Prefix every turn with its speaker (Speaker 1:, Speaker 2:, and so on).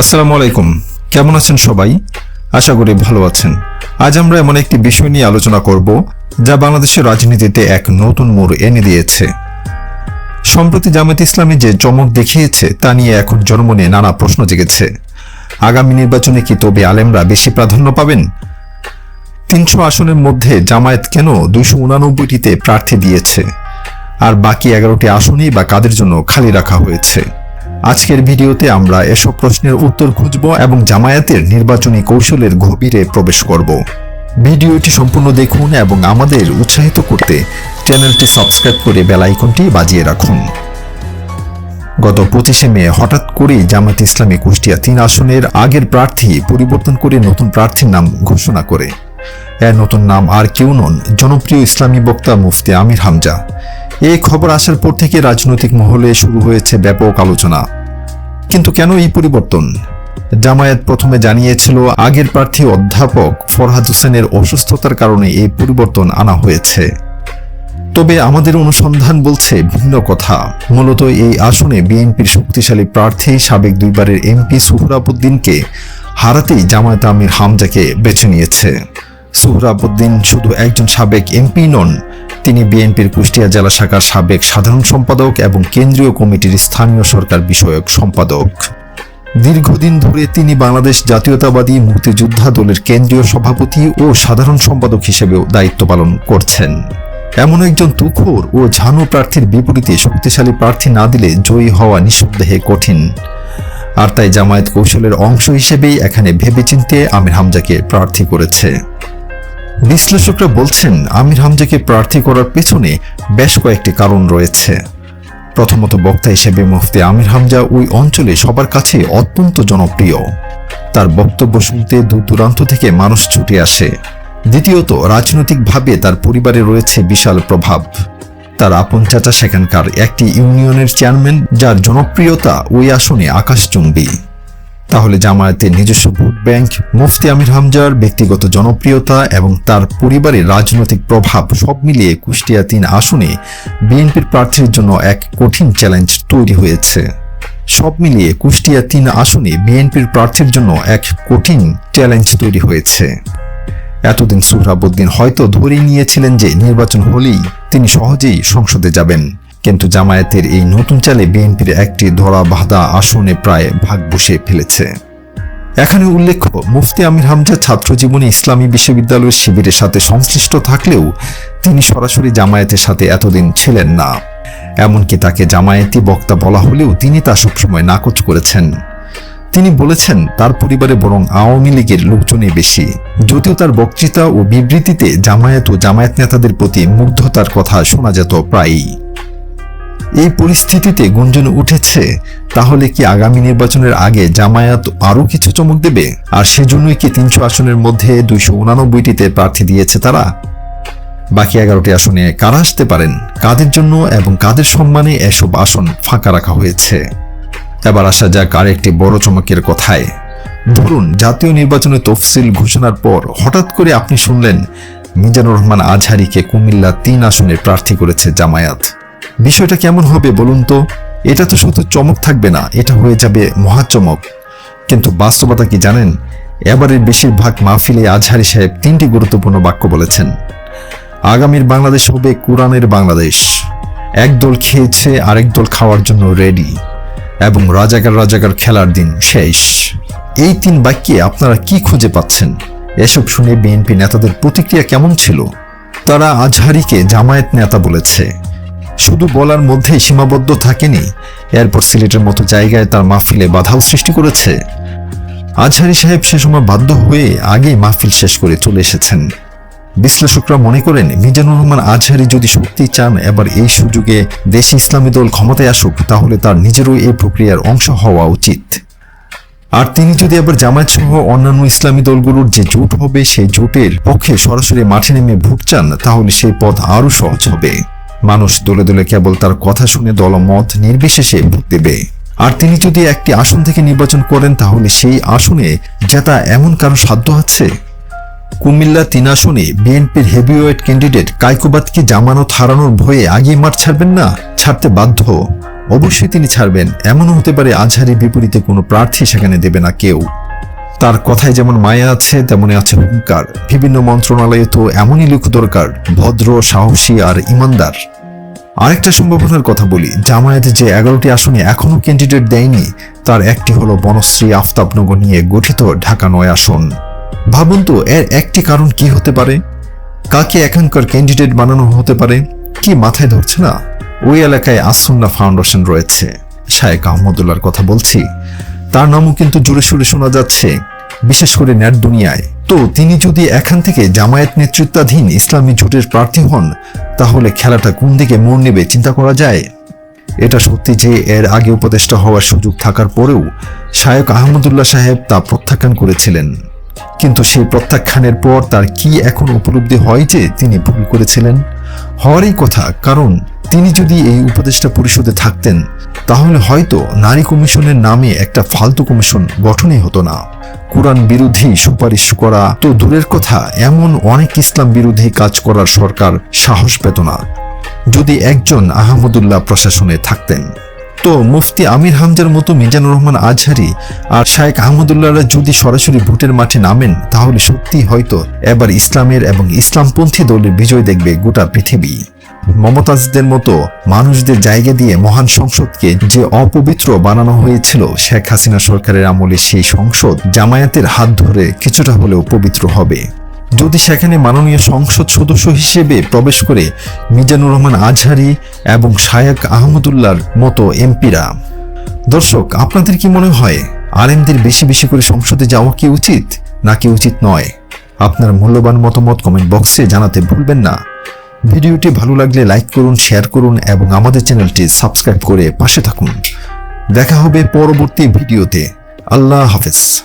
Speaker 1: আসসালামু আলাইকুম। কেমন আছেন সবাই? আশা করি ভালো আছেন। আজ আমরা এমন একটি বিষয় নিয়ে আলোচনা করব, যা বাংলাদেশের রাজনীতিতে এক নতুন মোড় এনে দিয়েছে। সম্প্রতি জামায়াত ইসলামী যে চমক দেখিয়েছে, তা নিয়ে এখন জন্ম নিয়ে নানা প্রশ্ন জেগেছে। আগামী নির্বাচনে কি তবে আলেমরা বেশি প্রাধান্য পাবেন? তিনশো আসনের মধ্যে জামায়াত কেন দুইশো উনানব্বইটিতে প্রার্থী দিয়েছে? আর বাকি এগারোটি আসনই বা কাদের জন্য খালি রাখা হয়েছে? আজকের ভিডিওতে আমরা এসব প্রশ্নের উত্তর খুঁজব এবং জামায়াতের নির্বাচনী কৌশলের গভীরে প্রবেশ করব। ভিডিওটি সম্পূর্ণ দেখুন এবং আমাদের উৎসাহিত করতে চ্যানেলটি সাবস্ক্রাইব করে বেল আইকনটি বাজিয়ে রাখুন। গত পঁচিশে মে হঠাৎ করেই জামায়াত ইসলামী কুষ্টিয়া তিন আসনের আগের প্রার্থী পরিবর্তন করে নতুন প্রার্থীর নাম ঘোষণা করে। এর নতুন নাম আর কেউ নন জনপ্রিয় ইসলামী বক্তা মুফতি আমির হামজা। এই খবর আসার পর থেকে রাজনৈতিক মহলে শুরু হয়েছে ব্যাপক আলোচনা। কিন্তু কেন এই পরিবর্তন? জামায়াত প্রথমে জানিয়েছিল, আগের প্রার্থী অধ্যাপক ফরহাদ হোসেনের অসুস্থতার কারণে এই পরিবর্তন আনা হয়েছে। তবে আমাদের অনুসন্ধান বলছে ভিন্ন কথা। মূলত এই আসনে বিএনপির শক্তিশালী প্রার্থী সাবেক দুইবারের এমপি সুহরাবুদ্দিনকে হারাতেই জামায়াত আমির হামজাকে বেছে নিয়েছে। সুহরাবুদ্দিন শুধু একজন সাবেক এমপি নন, তিনি বিএনপির কুষ্টিয়া জেলা শাখার সাবেক সাধারণ সম্পাদক এবং কেন্দ্রীয় কমিটির স্থানীয় সরকার বিষয়ক সম্পাদক। দীর্ঘদিন ধরে তিনি বাংলাদেশ জাতীয়তাবাদী মুক্তিযোদ্ধা দলের কেন্দ্রীয় সভাপতি ও সাধারণ সম্পাদক হিসেবেও দায়িত্ব পালন করছেন। এমন একজন তুখোর ও ঝানু প্রার্থীর বিপরীতে শক্তিশালী প্রার্থী না দিলে জয়ী হওয়া নিঃসন্দেহে কঠিন। আর তাই জামায়াত কৌশলের অংশ হিসেবেই এখানে ভেবেচিন্তে আমির হামজাকে প্রার্থী করেছে। বিশ্লেষকরা বলছেন, আমির হামজাকে প্রার্থী করার পেছনে বেশ কয়েকটি কারণ রয়েছে। প্রথমত, বক্তা হিসেবে মুফতি আমির হামজা ওই অঞ্চলে সবার কাছে অত্যন্ত জনপ্রিয়। তার বক্তব্য শুনতে দূর দূরান্ত থেকে মানুষ ছুটে আসে। দ্বিতীয়ত, রাজনৈতিকভাবে তার পরিবারে রয়েছে বিশাল প্রভাব। তার আপন চাচা সেখানকার একটি ইউনিয়নের চেয়ারম্যান, যার জনপ্রিয়তা ওই আসনে আকাশচুম্বী। তাহলে জামায়াতের নিজস্ব ভোট ব্যাংক, মুফতি আমির হামজার ব্যক্তিগত জনপ্রিয়তা এবং তার পরিবারের রাজনৈতিক প্রভাব সব মিলিয়ে কুষ্টিয়া তিন আসনে বিএনপির প্রার্থীর জন্য এক কঠিন চ্যালেঞ্জ তৈরি হয়েছে। সব মিলিয়ে কুষ্টিয়া তিন আসনে বিএনপির প্রার্থীর জন্য এক কঠিন চ্যালেঞ্জ তৈরি হয়েছে। এতদিন সুহরাবুদ্দিন হয়তো ধরেই নিয়েছিলেন যে নির্বাচন হলেই তিনি সহজেই সংসদে যাবেন। কিন্তু জামায়াতের এই নতুন চালে বিএনপির একটি ধরা বাঁধা আসনে প্রায় ভাগ বসে ফেলেছে। এখানে উল্লেখ্য, মুফতি আমির হামজা ছাত্র জীবনে ইসলামী বিশ্ববিদ্যালয়ের শিবিরের সাথে সংশ্লিষ্ট থাকলেও তিনি সরাসরি জামায়াতের সাথে এতদিন ছিলেন না। এমনকি তাকে জামায়াতি বক্তা বলা হলেও তিনি তা সবসময় নাকচ করেছেন। তিনি বলেছেন, তার পরিবারে বরং আওয়ামী লীগের লোকজনই বেশি। যদিও তার বক্তৃতা ও বিবৃতিতে জামায়াত ও জামায়াত নেতাদের প্রতি মুগ্ধতার কথা শোনা যেত প্রায়ই। এই পরিস্থিতিতে গুঞ্জন উঠেছে, তাহলে কি আগামী নির্বাচনের আগে জামায়াত আরও কিছু চমক দেবে? আর সেজন্যই কি তিনশো আসনের মধ্যে দুইশো উনানব্বইটিতে প্রার্থী দিয়েছে তারা? বাকি এগারোটি আসনে কারা আসতে পারেন? কাদের জন্য এবং কাদের সম্মানে এসব আসন ফাঁকা রাখা হয়েছে? এবার আসা যাক আর একটি বড় চমকের কথায়। ধরুন, জাতীয় নির্বাচনের তফসিল ঘোষণার পর হঠাৎ করে আপনি শুনলেন, মিজানুর রহমান আজহারিকে কুমিল্লা তিন আসনে প্রার্থী করেছে জামায়াত। বিষয়টা কেমন হবে বলুন তো? এটা তো শুধু চমক থাকবে না, এটা হয়ে যাবে মহাচমক কিন্তু বাস্তবতা কি জানেন? এবারের বেশিরভাগ মাহফিলে আজহারি সাহেব তিনটি গুরুত্বপূর্ণ বাক্য বলেছেন। আগামীর বাংলাদেশ হবে কোরআনের বাংলাদেশ। এক দল খেয়েছে, আরেক দল খাওয়ার জন্য রেডি এবং রাজাকার রাজাকার খেলার দিন শেষ। এই তিন বাক্যে আপনারা কি খুঁজে পাচ্ছেন? এসব শুনে বিএনপি নেতাদের প্রতিক্রিয়া কেমন ছিল? তারা আজহারিকে জামায়াত নেতা বলেছে। শুধু বলার মধ্যেই সীমাবদ্ধ থাকেনি। এরপর সিলেটের মতো জায়গায় তার মাহফিলে বাধাও সৃষ্টি করেছে। আজহারি সাহেব সে সময় বাধ্য হয়ে আগেই মাহফিল শেষ করে চলে এসেছেন। বিশ্লেষকরা মনে করেন, মিজানুর রহমান আজহারি যদি সত্যি চান এবার এই সুযোগে দেশি ইসলামী দল ক্ষমতায় আসুক, তাহলে তার নিজেরও এই প্রক্রিয়ার অংশ হওয়া উচিত। আর তিনি যদি আবার জামায়াত সহ অন্যান্য ইসলামী দলগুলোর যে জোট হবে, সেই জোটের পক্ষে সরাসরি মাঠে নেমে ভোট চান, তাহলে সেই পথ আরও সহজ হবে। মানুষ দলে দলে কেবল তার কথা শুনে দলমত নির্বিশেষে ভোট দেবে। আর তিনি যদি একটি আসন থেকে নির্বাচন করেন, তাহলে সেই আসনে জেতা এমন কারও সাধ্য আছে? কুমিল্লা তিন আসনে বিএনপির হেভিওয়েট ক্যান্ডিডেট কাইকোবাদকে জামানত হারানোর ভয়ে আগে মাঠ ছাড়বেন না, ছাড়তে বাধ্য। অবশ্যই তিনি ছাড়বেন, এমনও হতে পারে আজহারি বিপরীতে কোনো প্রার্থী সেখানে দেবে না কেউ। তার কথায় যেমন মায়া আছে, তেমনই আছে হুঙ্কার। বিভিন্ন মন্ত্রণালয়ে তো এমনই লোক দরকার, ভদ্র, সাহসী আর ইমানদার। আরেকটা সম্ভাবনার কথা বলি, জামায়াতে যে এগারোটি আসনে এখনও ক্যান্ডিডেট দেয়নি, তার একটি হলো বনশ্রী আফতাবনগর নিয়ে গঠিত ঢাকা নয় আসন। ভাবুন তো, এর একটি কারণ কি হতে পারে? কাকে এখানকার ক্যান্ডিডেট বানানো হতে পারে? কি মাথায় ধরছে না? ওই এলাকায় আসন্না ফাউন্ডেশন রয়েছে। শায়েক আহমদুল্লার কথা বলছি। তার নামও কিন্তু জোরে সোরে শোনা যাচ্ছে, বিশেষ করে নেট দুনিয়ায়। তো তিনি যদি এখান থেকে জামায়াত নেতৃত্বাধীন ইসলামী জোটের প্রার্থী হন, তাহলে খেলাটা কোন দিকে মোড় নেবে চিন্তা করা যায়? এটা সত্যি যে এর আগে উপদেষ্টা হওয়ার সুযোগ থাকার পরেও শায়ক আহমদুল্লাহ সাহেব তা প্রত্যাখ্যান করেছিলেন। কিন্তু সেই প্রত্যাখ্যানের পর তার কি এখন উপলব্ধি হয় যে তিনি ভুল করেছিলেন? হওয়ারই কথা, কারণ তিনি যদি এই উপদেষ্টা পরিষদে থাকতেন, তাহলে হয়তো নারী কমিশনের নামে একটা ফালতু কমিশন গঠনই হতো না। কোরআন বিরোধী সুপারিশ করা তো দূরের কথা, এমন অনেক ইসলাম বিরোধী কাজ করার সরকার সাহস পেত না। যদি একজন আহমদুল্লাহ প্রশাসনে থাকতেন তো মুফতি আমির হামজার মতো মিজানুর রহমান আজহারি আর শায়েক আহমদুল্লাহরা যদি সরাসরি ভোটের মাঠে নামেন, তাহলে সত্যি হয়তো এবার ইসলামের এবং ইসলামপন্থী দলের বিজয় দেখবে গোটা পৃথিবী। মমতাজদের মতো মানুষদের জায়গা দিয়ে মহান সংসদকে যে অপবিত্র বানানো হয়েছিল, শেখ হাসিনা সরকারের আমলে সেই সংসদ জামায়াতের হাত ধরে কিছুটা হলেও পবিত্র হবে। যদি সেখানে মাননীয় সংসদ সদস্য হিসেবে প্রবেশ করে মিজানুর রহমান আজহারি এবং শায়েক আহমদুল্লাহর মতো এমপিরা। দর্শক, আপনাদের কি মনে হয়, আলেমদের বেশি বেশি করে সংসদে যাওয়া কি উচিত, নাকি উচিত নয়? আপনার মূল্যবান মতামত কমেন্ট বক্সে জানাতে ভুলবেন না। ভিডিওটি ভালো লাগলে লাইক করুন, শেয়ার করুন এবং আমাদের চ্যানেলটি সাবস্ক্রাইব করে পাশে থাকুন। দেখা হবে পরবর্তী ভিডিওতে। আল্লাহ হাফেজ।